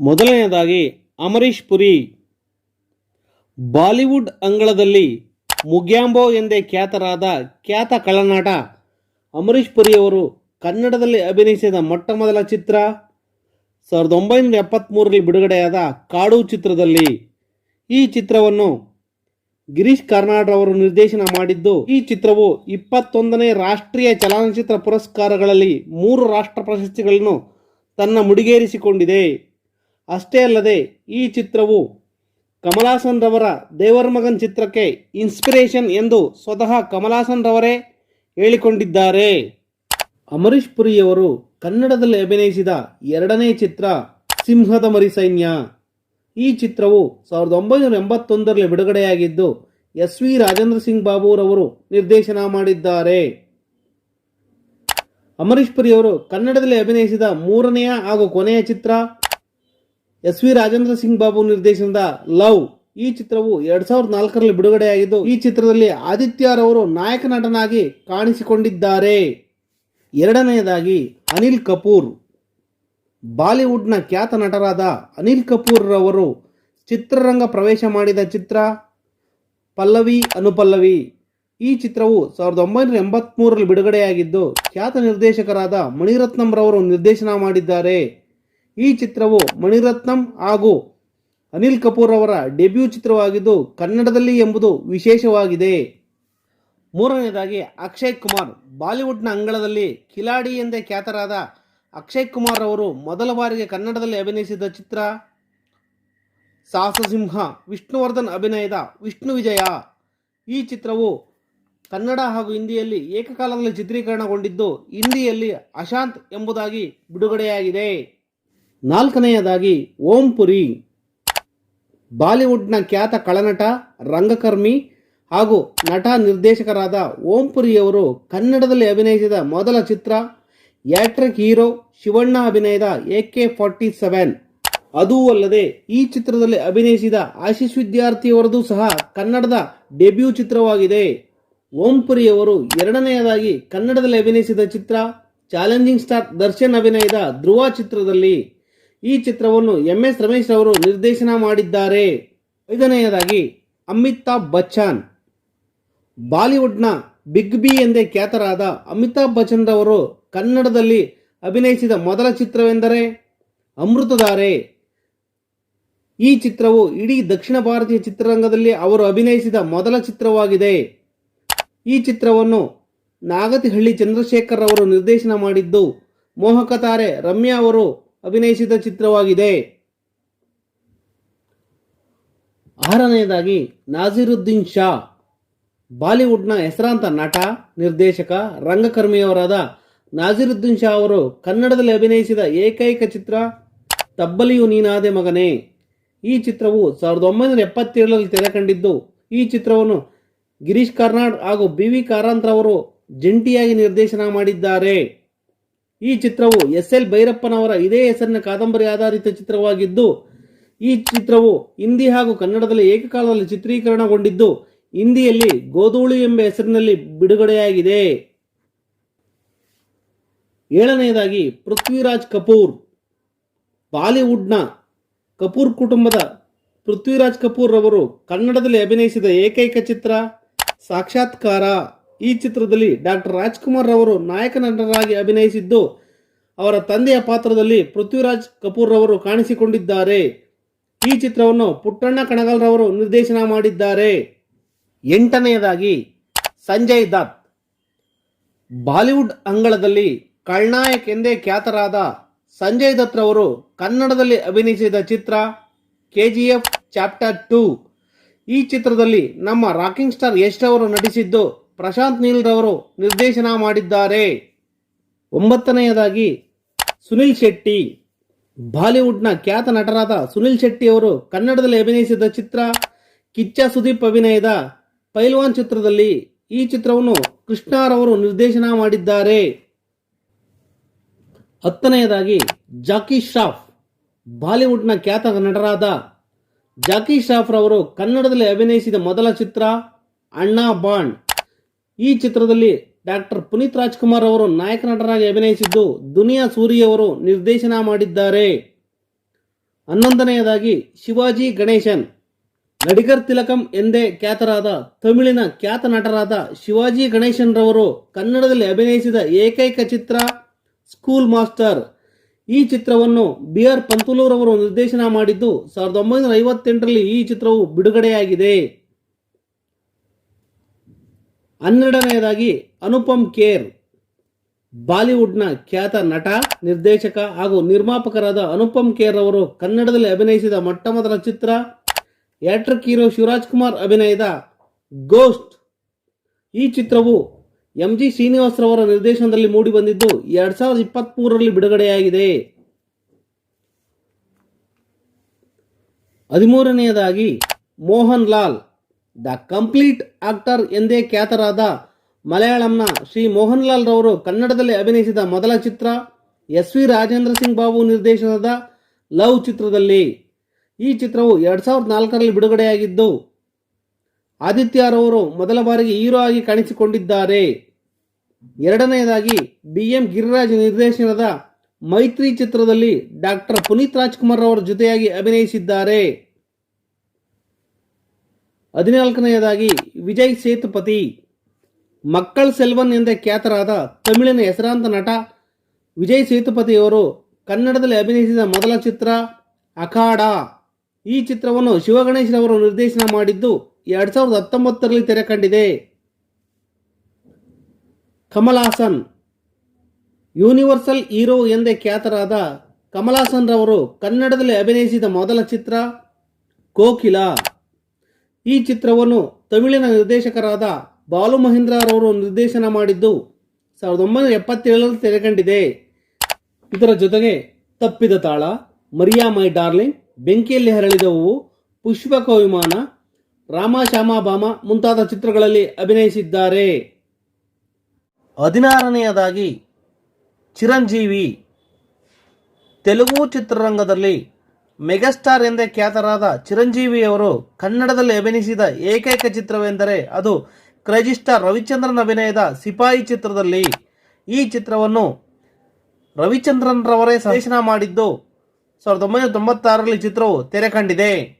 ಮೊದಲನೆಯದಾಗಿ ಅಮರೀಶ್ ಪುರಿ. ಬಾಲಿವುಡ್ ಅಂಗಳದಲ್ಲಿ ಮುಗ್ಯಾಂಬೋ ಎಂದೇ ಖ್ಯಾತರಾದ ಖ್ಯಾತ ಕಳನಾಟ ಅಮರೀಶ್ ಪುರಿಯವರು ಕನ್ನಡದಲ್ಲಿ ಅಭಿನಯಿಸಿದ ಮೊಟ್ಟ ಮೊದಲ ಚಿತ್ರ ಸಾವಿರದ ಒಂಬೈನೂರ ಎಪ್ಪತ್ತ್ಮೂರರಲ್ಲಿ ಬಿಡುಗಡೆಯಾದ ಕಾಡು ಚಿತ್ರದಲ್ಲಿ ಈ ಚಿತ್ರವನ್ನು ಗಿರೀಶ್ ಕಾರ್ನಾಡ್ ಅವರು ನಿರ್ದೇಶನ ಮಾಡಿದ್ದು, ಈ ಚಿತ್ರವು ಇಪ್ಪತ್ತೊಂದನೇ ರಾಷ್ಟ್ರೀಯ ಚಲನಚಿತ್ರ ಪುರಸ್ಕಾರಗಳಲ್ಲಿ ಮೂರು ರಾಷ್ಟ್ರ ಪ್ರಶಸ್ತಿಗಳನ್ನು ತನ್ನ ಮುಡಿಗೇರಿಸಿಕೊಂಡಿದೆ. ಅಷ್ಟೇ ಅಲ್ಲದೆ ಈ ಚಿತ್ರವು ಕಮಲಾಸನ್ ರವರ ದೇವರ ಮಗನ್ ಚಿತ್ರಕ್ಕೆ ಇನ್ಸ್ಪಿರೇಷನ್ ಎಂದು ಸ್ವತಃ ಕಮಲಾಸನ್ ರವರೇ ಹೇಳಿಕೊಂಡಿದ್ದಾರೆ. ಅಮರೀಶ್ ಪುರಿಯವರು ಕನ್ನಡದಲ್ಲಿ ಅಭಿನಯಿಸಿದ ಎರಡನೇ ಚಿತ್ರ ಸಿಂಹದ ಮರಿ ಸೈನ್ಯ. ಈ ಚಿತ್ರವು ಸಾವಿರದ ಒಂಬೈನೂರ ಎಂಬತ್ತೊಂದರಲ್ಲಿ ಬಿಡುಗಡೆಯಾಗಿದ್ದು ಎಸ್ ವಿ ರಾಜೇಂದ್ರ ಸಿಂಗ್ ಬಾಬುರವರು ನಿರ್ದೇಶನ ಮಾಡಿದ್ದಾರೆ. ಅಮರೀಶ್ ಪುರಿಯವರು ಕನ್ನಡದಲ್ಲಿ ಅಭಿನಯಿಸಿದ ಮೂರನೆಯ ಹಾಗೂ ಕೊನೆಯ ಚಿತ್ರ ಎಸ್ ವಿ ರಾಜೇಂದ್ರ ಸಿಂಗ್ ಬಾಬು ನಿರ್ದೇಶನದ ಲವ್ ಈ ಚಿತ್ರವು ಎರಡ್ ಸಾವಿರದ ನಾಲ್ಕರಲ್ಲಿ ಬಿಡುಗಡೆಯಾಗಿದ್ದು, ಈ ಚಿತ್ರದಲ್ಲಿ ಆದಿತ್ಯರವರು ನಾಯಕ ನಟನಾಗಿ ಕಾಣಿಸಿಕೊಂಡಿದ್ದಾರೆ. ಎರಡನೆಯದಾಗಿ ಅನಿಲ್ ಕಪೂರ್. ಬಾಲಿವುಡ್ನ ಖ್ಯಾತ ನಟರಾದ ಅನಿಲ್ ಕಪೂರ್ ರವರು ಚಿತ್ರರಂಗ ಪ್ರವೇಶ ಮಾಡಿದ ಚಿತ್ರ ಪಲ್ಲವಿ ಅನುಪಲ್ಲವಿ. ಈ ಚಿತ್ರವು ಸಾವಿರದ ಒಂಬೈನೂರ ಎಂಬತ್ಮೂರರಲ್ಲಿ ಬಿಡುಗಡೆಯಾಗಿದ್ದು, ಖ್ಯಾತ ನಿರ್ದೇಶಕರಾದ ಮಣಿರತ್ನಂರವರು ನಿರ್ದೇಶನ ಮಾಡಿದ್ದಾರೆ. ಈ ಚಿತ್ರವು ಮಣಿರತ್ನಂ ಹಾಗೂ ಅನಿಲ್ ಕಪೂರ್ ಅವರ ಡೆಬ್ಯೂ ಚಿತ್ರವಾಗಿದ್ದು ಕನ್ನಡದಲ್ಲಿ ಎಂಬುದು ವಿಶೇಷವಾಗಿದೆ. ಮೂರನೆಯದಾಗಿ ಅಕ್ಷಯ್ ಕುಮಾರ್ ಬಾಲಿವುಡ್ನ ಅಂಗಳದಲ್ಲಿ ಕಿಲಾಡಿ ಎಂದೇ ಖ್ಯಾತರಾದ ಅಕ್ಷಯ್ ಕುಮಾರ್ ಅವರು ಮೊದಲ ಬಾರಿಗೆ ಕನ್ನಡದಲ್ಲಿ ಅಭಿನಯಿಸಿದ ಚಿತ್ರ ಸಾಹಸಸಿಂಹ ವಿಷ್ಣುವರ್ಧನ್ ಅಭಿನಯದ ವಿಷ್ಣು ವಿಜಯ. ಈ ಚಿತ್ರವು ಕನ್ನಡ ಹಾಗೂ ಹಿಂದಿಯಲ್ಲಿ ಏಕಕಾಲದಲ್ಲಿ ಚಿತ್ರೀಕರಣಗೊಂಡಿದ್ದು ಹಿಂದಿಯಲ್ಲಿ ಅಶಾಂತ್ ಎಂಬುದಾಗಿ ಬಿಡುಗಡೆಯಾಗಿದೆ. ನಾಲ್ಕನೆಯದಾಗಿ ಓಂ ಪುರಿ. ಬಾಲಿವುಡ್ನ ಖ್ಯಾತ ಕಳನಟ, ರಂಗಕರ್ಮಿ ಹಾಗೂ ನಟ ನಿರ್ದೇಶಕರಾದ ಓಂ ಪುರಿಯವರು ಕನ್ನಡದಲ್ಲಿ ಅಭಿನಯಿಸಿದ ಮೊದಲ ಚಿತ್ರ ಯಾಟ್ರಿಕ್ ಹೀರೋ ಶಿವಣ್ಣ ಅಭಿನಯದ ಎ ಕೆ ಫಾರ್ಟಿ ಸೆವೆನ್. ಅದೂ ಅಲ್ಲದೆ ಈ ಚಿತ್ರದಲ್ಲಿ ಅಭಿನಯಿಸಿದ ಆಶೀಶ್ ವಿದ್ಯಾರ್ಥಿಯವರದು ಸಹ ಕನ್ನಡದ ಡೆಬ್ಯೂ ಚಿತ್ರವಾಗಿದೆ. ಓಂ ಪುರಿಯವರು ಎರಡನೆಯದಾಗಿ ಕನ್ನಡದಲ್ಲಿ ಅಭಿನಯಿಸಿದ ಚಿತ್ರ, ಚಾಲೆಂಜಿಂಗ್ ಸ್ಟಾರ್ ದರ್ಶನ್ ಅಭಿನಯದ ಧ್ರುವ ಚಿತ್ರದಲ್ಲಿ. ಈ ಚಿತ್ರವನ್ನು ಎಂ ಎಸ್ ರಮೇಶ್ ಅವರು ನಿರ್ದೇಶನ ಮಾಡಿದ್ದಾರೆ. ಐದನೆಯದಾಗಿ ಅಮಿತಾಬ್ ಬಚ್ಚನ್. ಬಾಲಿವುಡ್ನ ಬಿಗ್ ಬಿ ಎಂದೇ ಖ್ಯಾತರಾದ ಅಮಿತಾಬ್ ಬಚ್ಚನ್ ರವರು ಕನ್ನಡದಲ್ಲಿ ಅಭಿನಯಿಸಿದ ಮೊದಲ ಚಿತ್ರವೆಂದರೆ ಅಮೃತಧಾರೆ ಈ ಚಿತ್ರವು ಇಡೀ ದಕ್ಷಿಣ ಭಾರತೀಯ ಚಿತ್ರರಂಗದಲ್ಲಿ ಅವರು ಅಭಿನಯಿಸಿದ ಮೊದಲ ಚಿತ್ರವಾಗಿದೆ. ಈ ಚಿತ್ರವನ್ನು ನಾಗತಿಹಳ್ಳಿ ಚಂದ್ರಶೇಖರ್ ಅವರು ನಿರ್ದೇಶನ ಮಾಡಿದ್ದು ಮೋಹಕ ತಾರೆ ರಮ್ಯಾ ಅವರು ಅಭಿನಯಿಸಿದ ಚಿತ್ರವಾಗಿದೆ. ಆರನೆಯದಾಗಿ ನಾಜಿರುದ್ದೀನ್ ಶಾ, ಬಾಲಿವುಡ್ನ ಹೆಸರಾಂತ ನಟ, ನಿರ್ದೇಶಕ, ರಂಗಕರ್ಮಿಯವರಾದ ನಾಜಿರುದ್ದೀನ್ ಶಾ ಅವರು ಕನ್ನಡದಲ್ಲಿ ಅಭಿನಯಿಸಿದ ಏಕೈಕ ಚಿತ್ರ, ತಬ್ಬಲಿಯು ನೀನಾದೆ ಮಗನೇ. ಈ ಚಿತ್ರವು ಸಾವಿರದ ಒಂಬೈನೂರ ಎಪ್ಪತ್ತೇಳರಲ್ಲಿ ತೆರೆಕಂಡಿದ್ದು, ಈ ಚಿತ್ರವನ್ನು ಗಿರೀಶ್ ಕಾರ್ನಾಡ್ ಹಾಗೂ ಬಿ ವಿ ಕಾರಂತ್ ಅವರು ಜಂಟಿಯಾಗಿ ನಿರ್ದೇಶನ ಮಾಡಿದ್ದಾರೆ. ಈ ಚಿತ್ರವು ಎಸ್ ಎಲ್ ಭೈರಪ್ಪನವರ ಇದೇ ಹೆಸರಿನ ಕಾದಂಬರಿ ಆಧಾರಿತ ಚಿತ್ರವಾಗಿದ್ದು, ಈ ಚಿತ್ರವು ಹಿಂದಿ ಹಾಗೂ ಕನ್ನಡದಲ್ಲಿ ಏಕಕಾಲದಲ್ಲಿ ಚಿತ್ರೀಕರಣಗೊಂಡಿದ್ದು, ಹಿಂದಿಯಲ್ಲಿ ಗೋಧೂಳಿ ಎಂಬ ಹೆಸರಿನಲ್ಲಿ ಬಿಡುಗಡೆಯಾಗಿದೆ. ಏಳನೆಯದಾಗಿ ಪೃಥ್ವಿರಾಜ್ ಕಪೂರ್, ಬಾಲಿವುಡ್ನ ಕಪೂರ್ ಕುಟುಂಬದ ಪೃಥ್ವಿರಾಜ್ ಕಪೂರ್ ರವರು ಕನ್ನಡದಲ್ಲಿ ಅಭಿನಯಿಸಿದ ಏಕೈಕ ಚಿತ್ರ ಸಾಕ್ಷಾತ್ಕಾರ. ಈ ಚಿತ್ರದಲ್ಲಿ ಡಾಕ್ಟರ್ ರಾಜ್ಕುಮಾರ್ ರವರು ನಾಯಕ ನಟರಾಗಿ ಅಭಿನಯಿಸಿದ್ದು, ಅವರ ತಂದೆಯ ಪಾತ್ರದಲ್ಲಿ ಪೃಥ್ವಿರಾಜ್ ಕಪೂರ್ ರವರು ಕಾಣಿಸಿಕೊಂಡಿದ್ದಾರೆ. ಈ ಚಿತ್ರವನ್ನು ಪುಟ್ಟಣ್ಣ ಕಣಗಲ್ ರವರು ನಿರ್ದೇಶನ ಮಾಡಿದ್ದಾರೆ. ಎಂಟನೆಯದಾಗಿ ಸಂಜಯ್ ದತ್. ಬಾಲಿವುಡ್ ಅಂಗಳದಲ್ಲಿ ಕಳ್ನಾಯಕ್ ಎಂದೇ ಖ್ಯಾತರಾದ ಸಂಜಯ್ ದತ್ ರವರು ಕನ್ನಡದಲ್ಲಿ ಅಭಿನಯಿಸಿದ ಚಿತ್ರ K G F chapter two. ಈ ಚಿತ್ರದಲ್ಲಿ ನಮ್ಮ ರಾಕಿಂಗ್ ಸ್ಟಾರ್ ಯಶ್ ಅವರು ನಟಿಸಿದ್ದು ಪ್ರಶಾಂತ್ ನೀಲ್ ರವರು ನಿರ್ದೇಶನ ಮಾಡಿದ್ದಾರೆ. ಒಂಬತ್ತನೆಯದಾಗಿ ಸುನಿಲ್ ಶೆಟ್ಟಿ. ಬಾಲಿವುಡ್ನ ಖ್ಯಾತ ನಟರಾದ ಸುನಿಲ್ ಶೆಟ್ಟಿ ಅವರು ಕನ್ನಡದಲ್ಲಿ ಅಭಿನಯಿಸಿದ ಚಿತ್ರ ಕಿಚ್ಚ ಸುದೀಪ್ ಅಭಿನಯದ ಪೈಲ್ವಾನ್ ಚಿತ್ರದಲ್ಲಿ ಈ ಚಿತ್ರವನ್ನು ಕೃಷ್ಣಾರವರು ನಿರ್ದೇಶನ ಮಾಡಿದ್ದಾರೆ. ಹತ್ತನೆಯದಾಗಿ ಜಾಕಿ ಶ್ರಾಫ್. ಬಾಲಿವುಡ್ನ ಖ್ಯಾತ ನಟರಾದ ಜಾಕಿ ಶ್ರಾಫ್ರವರು ಕನ್ನಡದಲ್ಲಿ ಅಭಿನಯಿಸಿದ ಮೊದಲ ಚಿತ್ರ ಅಣ್ಣಾ ಬಾಂಡ್. ಈ ಚಿತ್ರದಲ್ಲಿ ಡಾಕ್ಟರ್ ಪುನೀತ್ ರಾಜ್ಕುಮಾರ್ ಅವರು ನಾಯಕ ನಟರಾಗಿ ಅಭಿನಯಿಸಿದ್ದು ದುನಿಯಾ ಸೂರಿ ಅವರು ನಿರ್ದೇಶನ ಮಾಡಿದ್ದಾರೆ. ಹನ್ನೊಂದನೆಯದಾಗಿ ಶಿವಾಜಿ ಗಣೇಶನ್. ನಡಿಗರ್ ತಿಲಕಂ ಎಂದೇ ಖ್ಯಾತರಾದ ತಮಿಳಿನ ಖ್ಯಾತ ನಟರಾದ ಶಿವಾಜಿ ಗಣೇಶನ್ ರವರು ಕನ್ನಡದಲ್ಲಿ ಅಭಿನಯಿಸಿದ ಏಕೈಕ ಚಿತ್ರ ಸ್ಕೂಲ್ ಮಾಸ್ಟರ್. ಈ ಚಿತ್ರವನ್ನು ಬಿ ಆರ್ ಪಂತುಲೂರವರು ನಿರ್ದೇಶನ ಮಾಡಿದ್ದು ಸಾವಿರದ ಒಂಬೈನೂರ ಐವತ್ತೆಂಟರಲ್ಲಿ ಈ ಚಿತ್ರವು ಬಿಡುಗಡೆಯಾಗಿದೆ. ಹನ್ನೆರಡನೆಯದಾಗಿ ಅನುಪಮ್ ಖೇರ್, ಬಾಲಿವುಡ್ನ ಖ್ಯಾತ ನಟ, ನಿರ್ದೇಶಕ ಹಾಗೂ ನಿರ್ಮಾಪಕರಾದ ಅನುಪಮ್ ಖೇರ್ ಅವರು ಕನ್ನಡದಲ್ಲಿ ಅಭಿನಯಿಸಿದ ಮೊಟ್ಟಮೊದಲ ಚಿತ್ರ hat trick hero Shivaraj Kumar ಅಭಿನಯದ ಗೋಸ್ಟ್ ಈ ಚಿತ್ರವು ಎಂ ಜಿ ಶ್ರೀನಿವಾಸರವರ ನಿರ್ದೇಶನದಲ್ಲಿ ಮೂಡಿಬಂದಿದ್ದು ಎರಡ್ ಸಾವಿರದ ಇಪ್ಪತ್ತ್ ಬಿಡುಗಡೆಯಾಗಿದೆ. ಹದಿಮೂರನೆಯದಾಗಿ Mohan Lal the complete actor ಎಂದೇ ಖ್ಯಾತರಾದ ಮಲಯಾಳಂನ ಶ್ರೀ ಮೋಹನ್ ಲಾಲ್ ರವರು ಕನ್ನಡದಲ್ಲಿ ಅಭಿನಯಿಸಿದ ಮೊದಲ ಚಿತ್ರ ಎಸ್ ವಿ ರಾಜೇಂದ್ರ ಸಿಂಗ್ ಬಾಬು ನಿರ್ದೇಶನದ ಲವ್ ಚಿತ್ರದಲ್ಲಿ. ಈ ಚಿತ್ರವು ಎರಡ್ ಸಾವಿರದ ನಾಲ್ಕರಲ್ಲಿ ಬಿಡುಗಡೆಯಾಗಿದ್ದು ಆದಿತ್ಯರವರು ಮೊದಲ ಬಾರಿಗೆ ಹೀರೋ ಆಗಿ ಕಾಣಿಸಿಕೊಂಡಿದ್ದಾರೆ. ಎರಡನೆಯದಾಗಿ ಬಿ ಎಂ ಗಿರಿರಾಜ್ ನಿರ್ದೇಶನದ ಮೈತ್ರಿ ಚಿತ್ರದಲ್ಲಿ ಡಾಕ್ಟರ್ ಪುನೀತ್ ರಾಜ್ಕುಮಾರ್ ಅವರ ಜೊತೆಯಾಗಿ ಅಭಿನಯಿಸಿದ್ದಾರೆ. ಹದಿನಾಲ್ಕನೆಯದಾಗಿ ವಿಜಯ್ ಸೇತುಪತಿ ಮಕ್ಕಳ್ ಸೆಲ್ವನ್ ಎಂದೇ ಖ್ಯಾತರಾದ ತಮಿಳಿನ ಹೆಸರಾಂತ ನಟ ವಿಜಯ್ ಸೇತುಪತಿಯವರು ಕನ್ನಡದಲ್ಲಿ ಅಭಿನಯಿಸಿದ ಮೊದಲ ಚಿತ್ರ ಅಖಾಡ. ಈ ಚಿತ್ರವನ್ನು ಶಿವಗಣೇಶ್ರವರು ನಿರ್ದೇಶನ ಮಾಡಿದ್ದು ಎರಡು ಸಾವಿರದ ಹತ್ತೊಂಬತ್ತರಲ್ಲಿ ತೆರೆ ಕಂಡಿದೆ. ಕಮಲ್ ಹಾಸನ್ ಯೂನಿವರ್ಸಲ್ ಹೀರೋ ಎಂದೇ ಖ್ಯಾತರಾದ ಕಮಲ್ ಹಾಸನ್ ರವರು ಕನ್ನಡದಲ್ಲಿ ಅಭಿನಯಿಸಿದ ಮೊದಲ ಚಿತ್ರ ಕೋಕಿಲ. ಈ ಚಿತ್ರವನ್ನು ತಮಿಳಿನ ನಿರ್ದೇಶಕರಾದ ಬಾಲು ಮಹೇಂದ್ರರವರು ನಿರ್ದೇಶನ ಮಾಡಿದ್ದು ಸಾವಿರದ ಒಂಬೈನೂರ ಎಪ್ಪತ್ತೇಳರಲ್ಲಿ ತೆರೆಕಂಡಿದೆ. ಇದರ ಜೊತೆಗೆ ತಪ್ಪಿದ ತಾಳ, ಮರಿಯಾ ಮೈ ಡಾರ್ಲಿಂಗ್, ಬೆಂಕಿಯಲ್ಲಿ ಹರಳಿದ ಹೂವು ಪುಷ್ಪಕ ವಿಮಾನ ರಾಮ ಶ್ಯಾಮ ಬಾಮ ಮುಂತಾದ ಚಿತ್ರಗಳಲ್ಲಿ ಅಭಿನಯಿಸಿದ್ದಾರೆ. ಹದಿನಾರನೆಯದಾಗಿ ಚಿರಂಜೀವಿ ತೆಲುಗು ಚಿತ್ರರಂಗದಲ್ಲಿ ಮೆಗಾಸ್ಟಾರ್ ಎಂದೇ ಖ್ಯಾತರಾದ ಚಿರಂಜೀವಿಯವರು ಕನ್ನಡದಲ್ಲಿ ಅಭಿನಯಿಸಿದ ಏಕೈಕ ಚಿತ್ರವೆಂದರೆ ಅದು ಕ್ರೈಜಿಸ್ಟಾರ್ ರವಿಚಂದ್ರನ್ ಅಭಿನಯದ ಸಿಪಾಯಿ ಚಿತ್ರದಲ್ಲಿ. ಈ ಚಿತ್ರವನ್ನು ರವಿಚಂದ್ರನ್ ರವರೇ ನಿರ್ದೇಶನ ಮಾಡಿದ್ದು ಸಾವಿರದ ಒಂಬೈನೂರ ತೊಂಬತ್ತಾರರಲ್ಲಿ ಚಿತ್ರವು ತೆರೆ ಕಂಡಿದೆ